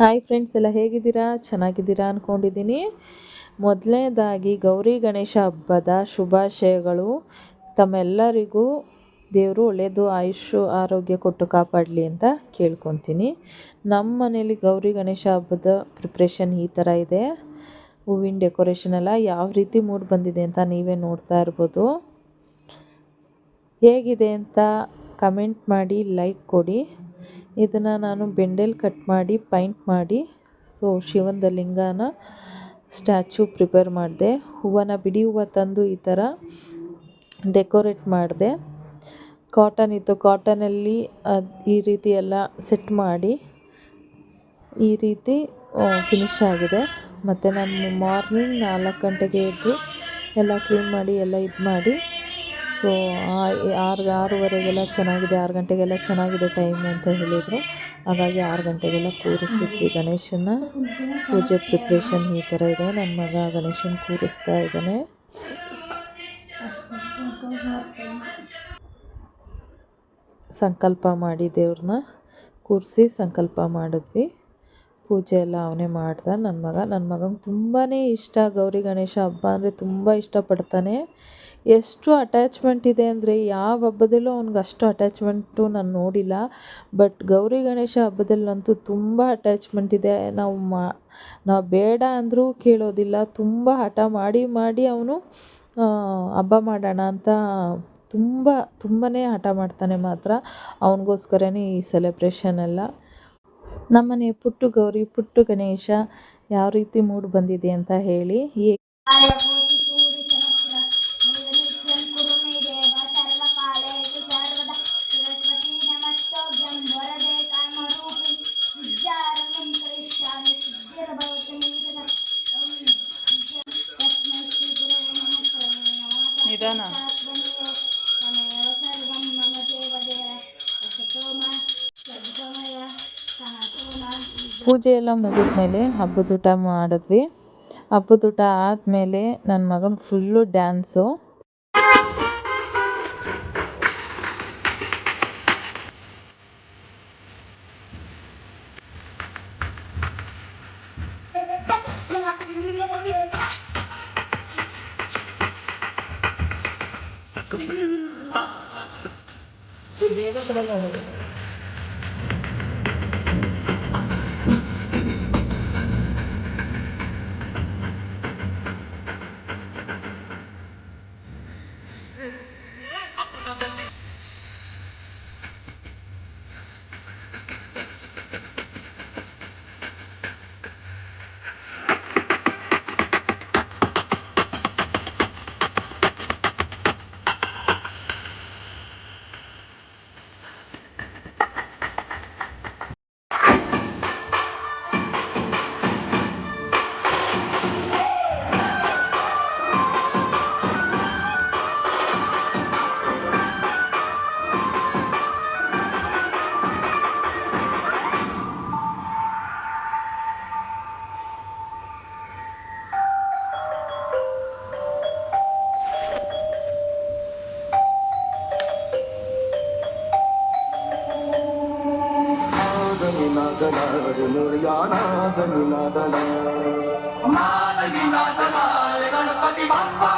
Hi friends ಎಲ್ಲ ಹೇಗಿದ್ದೀರಾ? ಚೆನ್ನಾಗಿದ್ದೀರಾ ಅಂದ್ಕೊಂಡಿದ್ದೀನಿ ಮೊದಲನೇದಾಗಿ ಗೌರಿ ಗಣೇಶ ಹಬ್ಬದ ಶುಭಾಶಯಗಳು. ತಮ್ಮೆಲ್ಲರಿಗೂ ದೇವರು ಒಳ್ಳೆಯದು ಆಯುಷು ಆರೋಗ್ಯ ಕೊಟ್ಟು ಕಾಪಾಡಲಿ ಅಂತ ಕೇಳ್ಕೊತೀನಿ. ನಮ್ಮ ಮನೇಲಿ ಗೌರಿ ಗಣೇಶ ಹಬ್ಬದ ಪ್ರಿಪ್ರೇಷನ್ ಈ ಥರ ಇದೆ. ಹೂವಿನ ಡೆಕೋರೇಷನ್ ಎಲ್ಲ ಯಾವ ರೀತಿ ಮೂಡ್ ಬಂದಿದೆ ಅಂತ ನೀವೇ ನೋಡ್ತಾ ಇರ್ಬೋದು. ಹೇಗಿದೆ ಅಂತ ಕಮೆಂಟ್ ಮಾಡಿ ಲೈಕ್ ಕೊಡಿ. ಇದನ್ನು ನಾನು ಬೆಂಡೆಲ್ ಕಟ್ ಮಾಡಿ ಪೈಂಟ್ ಮಾಡಿ ಸೊ ಶಿವಂದ ಲಿಂಗನ ಸ್ಟ್ಯಾಚು ಪ್ರಿಪೇರ್ ಮಾಡಿದೆ. ಹೂವನ್ನ ಬಿಡಿ ಹೂವು ತಂದು ಈ ಥರ ಡೆಕೋರೇಟ್ ಮಾಡಿದೆ. ಕಾಟನ್ ಇತ್ತು ಕಾಟನಲ್ಲಿ ಈ ರೀತಿ ಎಲ್ಲ ಸೆಟ್ ಮಾಡಿ ಈ ರೀತಿ ಫಿನಿಶ್ ಆಗಿದೆ. ಮತ್ತು ನಾನು ಮಾರ್ನಿಂಗ್ ನಾಲ್ಕು ಗಂಟೆಗೆ ಎದ್ದು ಎಲ್ಲ ಕ್ಲೀನ್ ಮಾಡಿ, ಎಲ್ಲ ಇದು ಮಾಡಿ ಸೊ ಆರು, ಆರೂವರೆಗೆಲ್ಲ ಚೆನ್ನಾಗಿದೆ, ಆರು ಗಂಟೆಗೆಲ್ಲ ಚೆನ್ನಾಗಿದೆ ಟೈಮ್ ಅಂತ ಹೇಳಿದರು. ಹಾಗಾಗಿ ಆರು ಗಂಟೆಗೆಲ್ಲ ಕೂರಿಸಿದ್ವಿ ಗಣೇಶನ ಪೂಜೆ ಪ್ರಿಪ್ರೇಷನ್ ಈ ಥರ ಇದೆ. ನನ್ನ ಮಗ ಗಣೇಶನ ಕೂರಿಸ್ತಾ ಇದ್ದಾನೆ. ಸಂಕಲ್ಪ ಮಾಡಿ ದೇವ್ರನ್ನ ಕೂರಿಸಿ ಸಂಕಲ್ಪ ಮಾಡಿದ್ವಿ. ಪೂಜೆ ಎಲ್ಲ ಅವನೇ ಮಾಡ್ದ. ನನ್ನ ಮಗ ನನ್ನ ಮಗಂಗೆ ತುಂಬಾ ಇಷ್ಟ. ಗೌರಿ ಗಣೇಶ ಹಬ್ಬ ಅಂದರೆ ತುಂಬ ಇಷ್ಟಪಡ್ತಾನೆ. ಎಷ್ಟು ಅಟ್ಯಾಚ್ಮೆಂಟ್ ಇದೆ ಅಂದರೆ ಯಾವ ಹಬ್ಬದಲ್ಲೂ ಅವ್ನಿಗೆ ಅಷ್ಟು ಅಟ್ಯಾಚ್ಮೆಂಟು ನಾನು ನೋಡಿಲ್ಲ. ಬಟ್ ಗೌರಿ ಗಣೇಶ ಹಬ್ಬದಲ್ಲಂತೂ ತುಂಬ ಅಟ್ಯಾಚ್ಮೆಂಟ್ ಇದೆ. ನಾವು ಮಾ, ನಾವು ಬೇಡ ಅಂದರೂ ಕೇಳೋದಿಲ್ಲ. ತುಂಬ ಹಠ ಮಾಡಿ ಮಾಡಿ ಅವನು ಹಬ್ಬ ಮಾಡೋಣ ಅಂತ ತುಂಬ ತುಂಬಾ ಹಠ ಮಾಡ್ತಾನೆ ಮಾತ್ರ. ಅವನಿಗೋಸ್ಕರನೇ ಈ ಸೆಲೆಬ್ರೇಷನ್ ಎಲ್ಲ. ನಮ್ಮನೆ ಪುಟ್ಟು ಗೌರಿ ಪುಟ್ಟು ಗಣೇಶ ಯಾವ ರೀತಿ ಮೂಡ್ ಬಂದಿದೆ ಅಂತ ಹೇಳಿ ನಿಧಾನ. ಪೂಜೆ ಎಲ್ಲ ಮುಗಿದ್ಮೇಲೆ ಹಬ್ಬದ ಊಟ ಮಾಡಿದ್ವಿ. ಹಬ್ಬದ ಊಟ ಆದಮೇಲೆ ನನ್ನ ಮಗನ ಫುಲ್ಲು ಡ್ಯಾನ್ಸು నినాదల గణుయానాద నినాదల గణపతి బాప్ప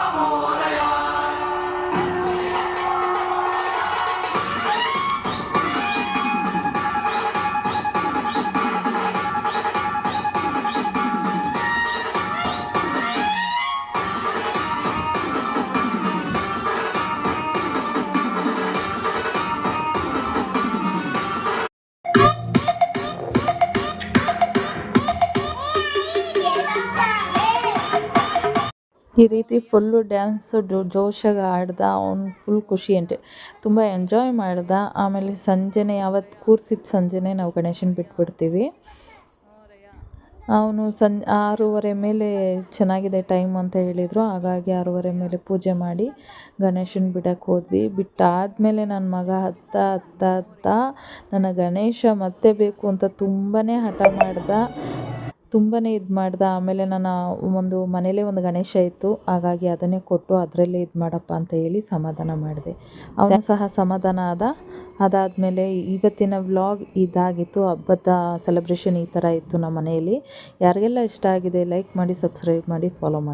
ಈ ರೀತಿ ಫುಲ್ಲು ಡ್ಯಾನ್ಸು ಜೋಶಾಗಿ ಆಡ್ದ, ಅವ್ನು ಫುಲ್ ಖುಷಿ ಅಂತೆ. ತುಂಬ ಎಂಜಾಯ್ ಮಾಡ್ದ. ಆಮೇಲೆ ಸಂಜೆನೆ ಯಾವತ್ತು ಕೂರ್ಸಿದ್ದು ಸಂಜೆನೆ ನಾವು ಗಣೇಶನ ಬಿಟ್ಬಿಡ್ತೀವಿ. ಅವನು ಸಂ, ಆರೂವರೆ ಮೇಲೆ ಚೆನ್ನಾಗಿದೆ ಟೈಮ್ ಅಂತ ಹೇಳಿದರು. ಹಾಗಾಗಿ ಆರೂವರೆ ಮೇಲೆ ಪೂಜೆ ಮಾಡಿ ಗಣೇಶನ ಬಿಡಕ್ಕೆ ಹೋದ್ವಿ. ಬಿಟ್ಟಾದಮೇಲೆ ನನ್ನ ಮಗ ಹತ್ತ ಹತ್ತ ಹತ್ತ, ನನ್ನ ಗಣೇಶ ಮತ್ತೆ ಬೇಕು ಅಂತ ತುಂಬಾ ಹಠ ಮಾಡ್ದ. ತುಂಬಾ ಇದು ಮಾಡ್ದೆ. ಆಮೇಲೆ ನಾನು ಒಂದು ಮನೇಲೆ ಒಂದು ಗಣೇಶ ಇತ್ತು. ಹಾಗಾಗಿ ಅದನ್ನೇ ಕೊಟ್ಟು ಅದರಲ್ಲೇ ಇದು ಮಾಡಪ್ಪ ಅಂತ ಹೇಳಿ ಸಮಾಧಾನ ಮಾಡಿದೆ. ಅವನು ಸಹ ಸಮಾಧಾನ ಆದ. ಅದಾದಮೇಲೆ ಇವತ್ತಿನ ವ್ಲಾಗ್ ಇದಾಗಿತ್ತು. ಹಬ್ಬದ ಸೆಲೆಬ್ರೇಷನ್ ಈ ಥರ ಇತ್ತು ನಮ್ಮ ಮನೆಯಲ್ಲಿ. ಯಾರಿಗೆಲ್ಲ ಇಷ್ಟ ಆಗಿದೆ ಲೈಕ್ ಮಾಡಿ ಸಬ್ಸ್ಕ್ರೈಬ್ ಮಾಡಿ ಫಾಲೋ ಮಾಡಿ.